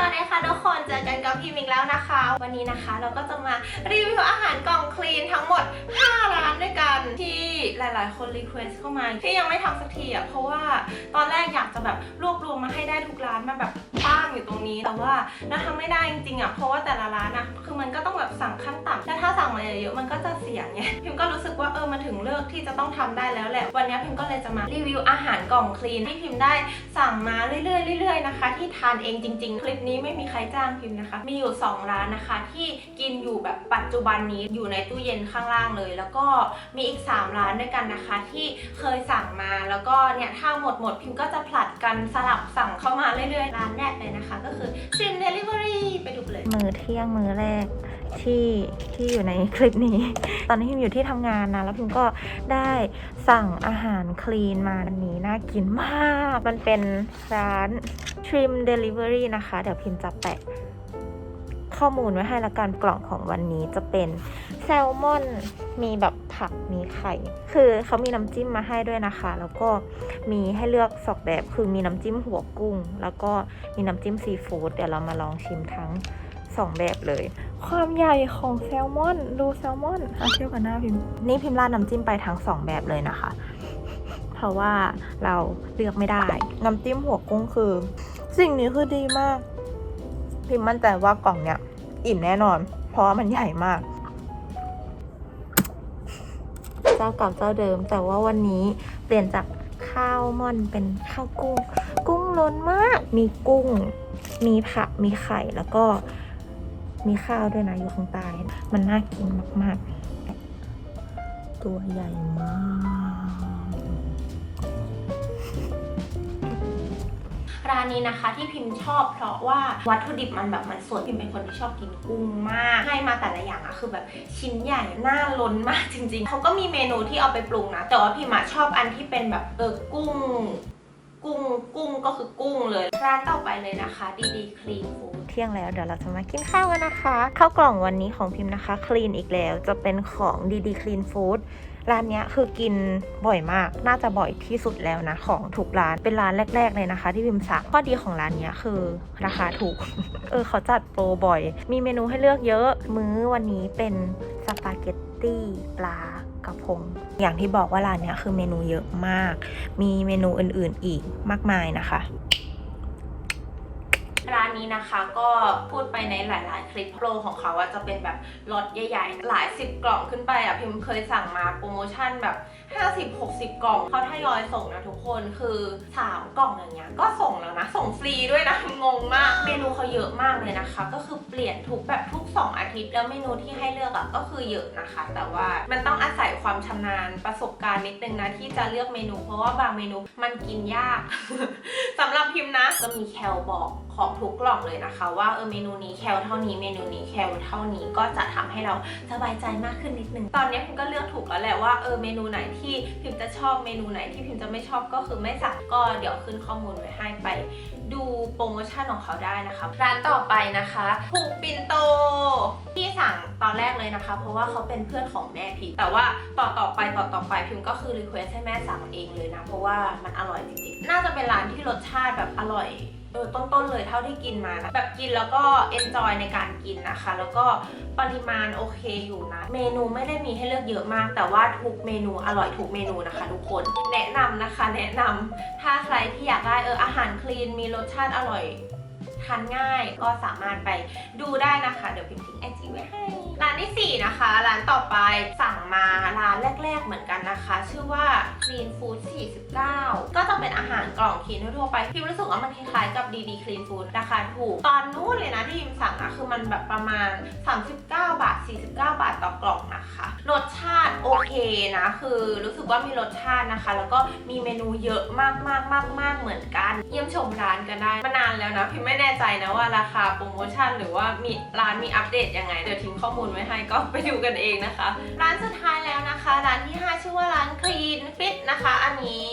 สวัสดีค่ะทุกคนเจอกันกับพี่มิกแล้วนะคะ วันนี้นะคะเราก็จะมารีวิวอาหารกล่องคลีนทั้งหมด 5 ร้านด้วยกันที่หลายๆ คนรีเควสเข้ามาที่ยังไม่ทำสักทีอะเพราะว่าตอนแรกอยากจะแบบรวบรวมมาให้ได้ทุกร้านมาแบบป้างอยู่ตรงนี้แต่ว่าเราทำไม่ได้จริงๆอะเพราะว่าแต่ละร้านอะคือมันก็ต้องแบบสั่งขั้นต่ำแล้วถ้าสั่งมาเยอะๆมันก็จะเสียไงพิมก็รู้สึกว่าเออ มันถึงเลิกที่จะต้องทำได้แล้วแหละ วันนี้พิมก็เลยจะมารีวิวอาหารกล่องคลีนที่พิมได้สั่งมาเรื่อยๆเรื่อยๆนะคะ ที่ทานเองจริง ๆ คลิปนี้ไม่มีใครจ้างพิมนะคะ มีอยู่ 2 ร้านนะคะ ที่กินอยู่แบบปัจจุบันนี้อยู่ในตู้เย็นข้างล่างเลย แล้วก็มีอีก 3 ร้านด้วยกันนะคะ ที่เคยสั่งมาแล้วก็เนี่ยถ้าหมดหมดพิมก็จะผลัดกันสลับสั่งเข้ามาเรื่อยๆร้านแรกเลยนะคะ ก็คือ Trim Delivery ไปดูกันเลย มือเที่ยงมือแรก ที่ที่อยู่ในคลิปนี้ ตอนนี้พิมอยู่ที่ทำงานนะ แล้วพิมก็ได้สั่งอาหารคลีนมาอันนี้น่ากินมาก มันเป็นร้าน Trim Delivery นะคะ เดี๋ยวพิมจะแปะข้อมูลไว้ให้ละกันกล่องของวันนี้จะเป็นแซลมอนมีแบบผักมีไข่ คือเขามีน้ำจิ้มมาให้ด้วยนะคะ แล้วก็มีให้เลือกสองแบบคือมีน้ำจิ้มหัวกุ้ง แล้วก็มีน้ำจิ้มซีฟู้ดเดี๋ยวเรามาลองชิมทั้งสองแบบเลย ความใหญ่ของแซลมอน ดูแซลมอนอะเทียบกับหน้าพิมพ์นี่พิมพ์ราดน้ำจิ้มไปทั้งสองแบบเลยนะคะ เพราะว่าเราเลือกไม่ได้ น้ำจิ้มหัวกุ้งคือ สิ่งนี้คือดีมาก พิมพ์มั่นใจว่ากล่องเนี้ยอิ่มแน่นอน เพราะว่ามันใหญ่มากเจ้าเก่าเจ้าเดิม แต่ว่าวันนี้เปลี่ยนจากข้าวม่อนเป็นข้าวกุ้ง กุ้งล้นมาก มีกุ้ง มีผักมีไข่แล้วก็ มีข้าวด้วยนะอยู่ข้างใต้มันน่ากินมาก ๆ ตัวใหญ่มาก ร้านนี้นะคะที่พิมพ์ชอบเพราะว่าวัตถุดิบมันแบบมันสดพิมพ์เป็นคนที่ชอบกินกุ้งมาก ให้มาแต่ละอย่างอะคือแบบชิ้นใหญ่หน้าล้นมากจริง ๆเขาก็มีเมนูที่เอาไปปรุงนะ แต่ว่าพิมพ์ชอบอันที่เป็นแบบเออกุ้ง กุ้งกุ้งก็คือกุ้งเลย ร้านต่อไปเลยนะคะ ดีดีคลีนฟู้ดเที่ยงแล้วเดี๋ยวเราจะมากินข้าวกันนะคะข้าวกล่องวันนี้ของพิมพ์นะคะคลีนอีกแล้วจะเป็นของดีดีคลีนฟู้ดร้านนี้คือกินบ่อยมาก น่าจะบ่อยที่สุดแล้วนะ ของทุกร้าน เป็นร้านแรก ๆ เลยนะคะ ที่พิมสั่งข้อดีของร้านนี้คือราคาถูก เออเขาจัดโปรบ่อย มีเมนูให้เลือกเยอะ มื้อวันนี้เป็นสปาเกตตี้ปลา กระพง อย่างที่บอกว่าร้านเนี้ยคือเมนูเยอะมาก มีเมนูอื่นๆอีกมากมายนะคะ นี้นะคะก็พูดไปในหลาย ๆ คลิปโปรของเขาอะจะเป็นแบบล็อตใหญ่ ๆ หลายสิบกล่องขึ้นไปอะพิมเคยสั่งมาโปรโมชั่นแบบ 50-60 กล่องเขาทยอยส่งนะทุกคนคือ 3 กล่องอย่างเงี้ยก็ส่งแล้วนะ ส่งฟรีด้วยนะ งงมาก เมนูเขาเยอะมากเลยนะคะ ก็คือเปลี่ยนทุกแบบทุก 2 อาทิตย์แล้วเมนูที่ให้เลือกอะก็คือเยอะนะคะ แต่ว่ามันต้องอาศัยความชำนาญประสบการณ์นิดนึงนะที่จะเลือกเมนู เพราะว่าบางเมนูมันกินยากสำหรับพิมนะจะมีแคลบอก ของทุกกล่องเลยนะคะ ว่าเออเมนูนี้แคลเท่านี้เมนูนี้แคลเท่านี้ก็จะทำให้เราสบายใจมากขึ้นนิดนึง ตอนนี้พิมก็เลือกถูกแล้วแหละว่าเออเมนูไหนที่พิมจะชอบเมนูไหนที่พิมจะไม่ชอบก็คือไม่สั่งก็เดี๋ยวขึ้นข้อมูลไว้ให้ไปดูโปรโมชั่นของเขาได้นะคะ ร้านต่อไปนะคะผูกปินโตที่สั่งตอนแรกเลยนะคะ เพราะว่าเขาเป็นเพื่อนของแม่พิมแต่ว่าต่อต่อไปต่อต่อไปพิมก็คือรีเควสให้แม่สั่งเองเลยนะ เพราะว่ามันอร่อยจริงๆ น่าจะเป็นร้านที่รสชาติแบบอร่อย เออต้นๆเลยเท่าที่กินมานะแบบกินแล้วก็เอนจอยในการกินนะคะ แล้วก็ปริมาณโอเคอยู่นะ เมนูไม่ได้มีให้เลือกเยอะมาก แต่ว่าทุกเมนูอร่อยทุกเมนูนะคะ ทุกคนแนะนำนะคะ แนะนำถ้าใครที่อยากได้เอออาหารคลีนมีรสชาติอร่อยทานง่ายก็สามารถไปดูได้นะคะ เดี๋ยวพิมพ์ทิ้งไอจีไว้ให้ร้านที่ 4 นะคะ ร้านต่อไปสั่งมาร้านแรก ๆ เหมือนกันนะคะ ชื่อว่า Clean Food 49 ก็จะเป็นารกล่องคลีนทั่วไปพิมรู้สึกว่ามันคล้ายๆกับ DD Clean Food ราคาถูก ตอนนู้นเลยนะที่พิมสั่งอะคือมันแบบประมาณ 39 บาท 49 บาทต่อกล่องนะคะ รสชาติโอเคนะ คือรู้สึกว่ามีรสชาตินะคะ แล้วก็มีเมนูเยอะมากมากมากมากๆเหมือนกัน เยี่ยมชมร้านกันได้มานานแล้วนะพิมไม่แน่ใจนะว่าราคาโปรโมชั่นหรือว่ามีร้านมีอัปเดตยังไงเดี๋ยวทิ้งข้อมูลไว้ให้ก็ไปดูกันเองนะคะ ร้านสุดท้ายแล้วนะคะ ร้านที่ 5 ชื่อว่าร้าน Clean Fit นะคะ อันนี้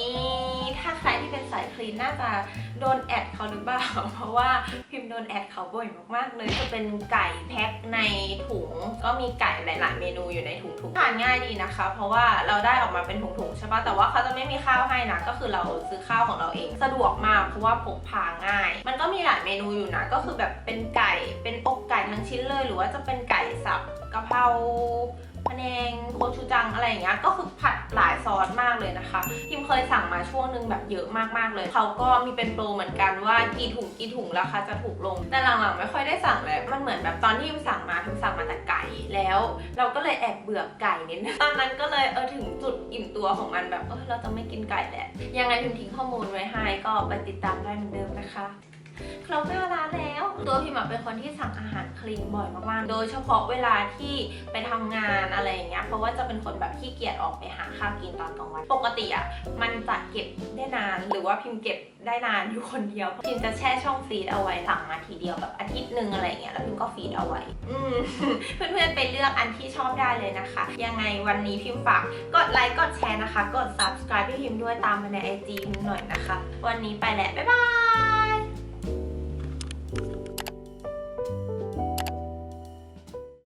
ถ้าใครที่เป็นสายคลีนน่าจะโดนแอดเขาหรือเปล่า เพราะว่าพิมพ์โดนแอดเขาบ่อยมากๆเลยจะเป็นไก่แพ็คในถุง ก็มีไก่หลาย ๆ เมนูอยู่ในถุงๆทานง่ายดีนะคะ เพราะว่าเราได้ออกมาเป็นถุงๆใช่ปะแต่ว่าเขาจะไม่มีข้าวให้นะก็คือเราซื้อข้าวของเราเองสะดวกมากเพราะว่าพกพาง่าย มันก็มีหลายเมนูอยู่นะ ก็คือแบบเป็นไก่เป็นอกไก่ทั้งชิ้นเลย หรือว่าจะเป็นไก่สับกะเพรา พะแนงโคชูจังอะไรอย่างเงี้ยก็คือผัดหลายซอสมากเลยนะคะพิมเคยสั่งมาช่วงนึงแบบเยอะมากๆเลย เขาก็มีเป็นโปรเหมือนกันว่ากี่ถุงกี่ถุงราคาจะถูกลง แต่หลังๆไม่ค่อยได้สั่งเลยมันเหมือนแบบตอนที่พิมสั่งมาพิมสั่งมาแต่ไก่แล้ว เราก็เลยแอบเบื่อไก่นิดนึงตอนนั้นก็เลยเออถึงจุดอิ่มตัวของมันแบบเออเราจะไม่กินไก่แหละยังไงพิมทิ้งข้อมูลไว้ให้ก็ไปติดตามได้เหมือนเดิมนะคะครบหน้าร้านแล้ว ตัวพิมเป็นคนที่สั่งอาหารคลีนบ่อยมากๆ โดยเฉพาะเวลาที่ไปทำงานอะไรอย่างเงี้ย เพราะว่าจะเป็นคนแบบขี้เกียจออกไปหาข้าวกินตอนกลางวัน ปกติอะมันจะเก็บได้นาน หรือว่าพิมเก็บได้นานอยู่คนเดียว พิมจะแช่ช่องฟรีซเอาไว้สั่งมาทีเดียวแบบอาทิตย์หนึ่งอะไรอย่างเงี้ย แล้วพิมก็ฟรีซเอาไว้ อืมเพื่อนๆไปเลือกอันที่ชอบได้เลยนะคะ ยังไงวันนี้พิมฝากกดไลค์ กดแชร์นะคะ กด subscribe ให้พิมพ์ด้วยตามมาใน IG พิมหน่อยนะคะ วันนี้ไปแล้ว บ๊ายบาย